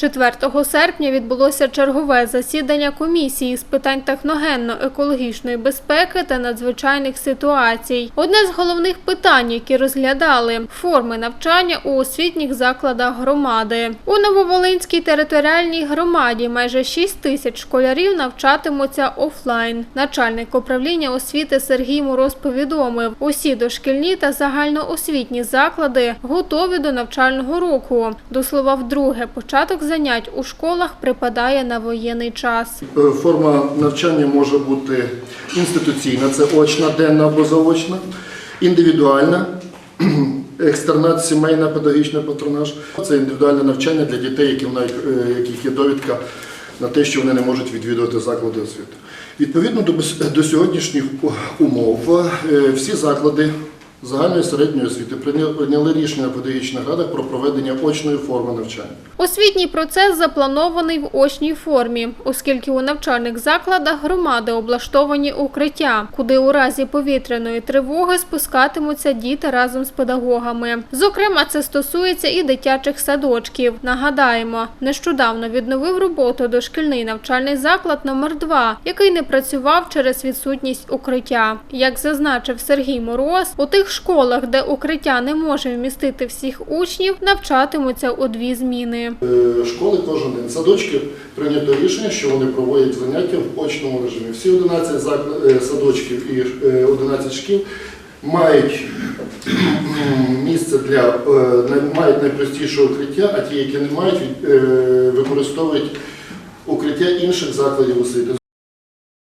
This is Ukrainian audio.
4 серпня відбулося чергове засідання комісії з питань техногенно-екологічної безпеки та надзвичайних ситуацій. Одне з головних питань, які розглядали форми навчання у освітніх закладах громади. У Нововолинській територіальній громаді майже 6 тисяч школярів навчатимуться офлайн. Начальник управління освіти Сергій Мороз повідомив, усі дошкільні та загальноосвітні заклади готові до навчального року. До слова, вдруге, початок занять у школах припадає на воєнний час. Е, Форма навчання може бути інституційна, це очна, денна або заочна, індивідуальна, екстернат, сімейна, педагогічна патронаж. Це індивідуальне навчання для дітей, е, яких є довідка на те, що вони не можуть відвідувати заклади освіти. Відповідно до, сьогоднішніх умов, е, всі заклади загальної середньої освіти прийняли- рішення на педагогічних радах про проведення очної форми навчання. Освітній процес запланований в очній формі, оскільки у навчальних закладах громади облаштовані укриття, куди у разі повітряної тривоги спускатимуться діти разом з педагогами. Зокрема, це стосується і дитячих садочків. Нагадаємо, нещодавно відновив роботу дошкільний навчальний заклад номер 2 який не працював через відсутність укриття. Як зазначив Сергій Мороз, у тих школах, де укриття не може вмістити всіх учнів, навчатимуться у дві зміни. Е, Школи кожен день. Садочки прийнято рішення, що вони проводять заняття в очному режимі. Всі 11 е, садочків і е, 11 шкіл мають місце для е, мають найпростіше укриття, а ті, які не мають, е, використовують укриття інших закладів освіти.